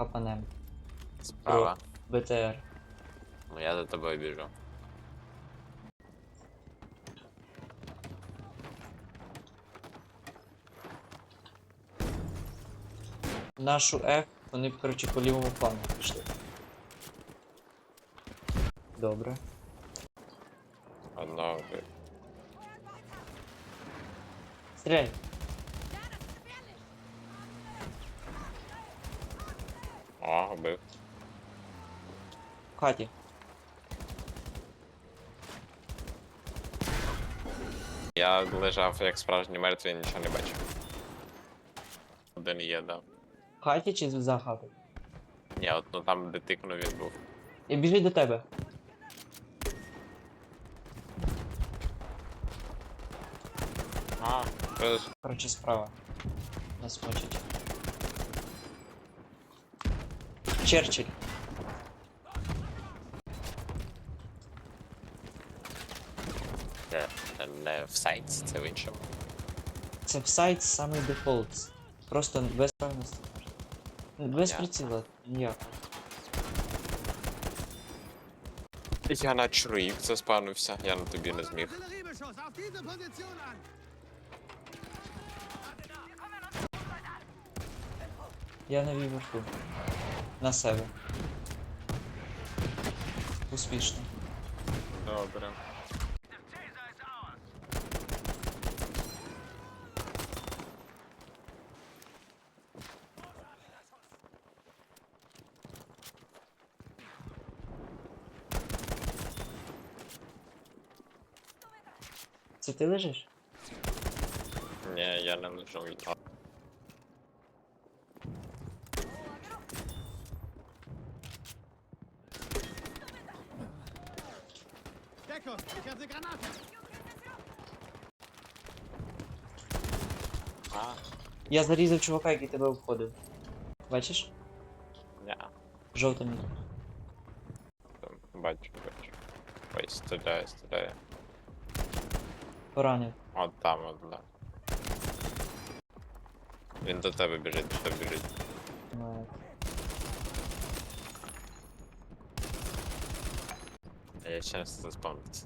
хапанем. Справа. БТР. Ну я за тобою біжу. Нашу F, вони, коротше, по лівому плану пішли. Добре. Одного вбив. Стріляй! О, вбив. В хаті. Я лежав як справжній мертвий, нічого не бачив. Один є, да. В хаті чи за хатою? Ні, от ну там де тикнув він був. Я біжить до тебе. А. Коротше, справа. Нас мочить. Черчилль. Це не в сайті, це в іншому. Це в сайт самий дефолт. Просто без певності. Без приціла ніяк. Я на чруїв заспавнився, я на тобі не зміг. Я навів верху. На себе. Успішно. Добре. Це ти лежиш? Ні, я не лежу. Deckung! Ich habe eine Granate! А, Я зарізав чувака, який тебе обходив. Бачиш? ні. Жовта мітка. Там, бачу, бачу. Ой, стріляє, стріляє. Поранив. От там, от, да. Він до тебе біжить, до тебе біжить. Ну, А Я ще не заспавнився.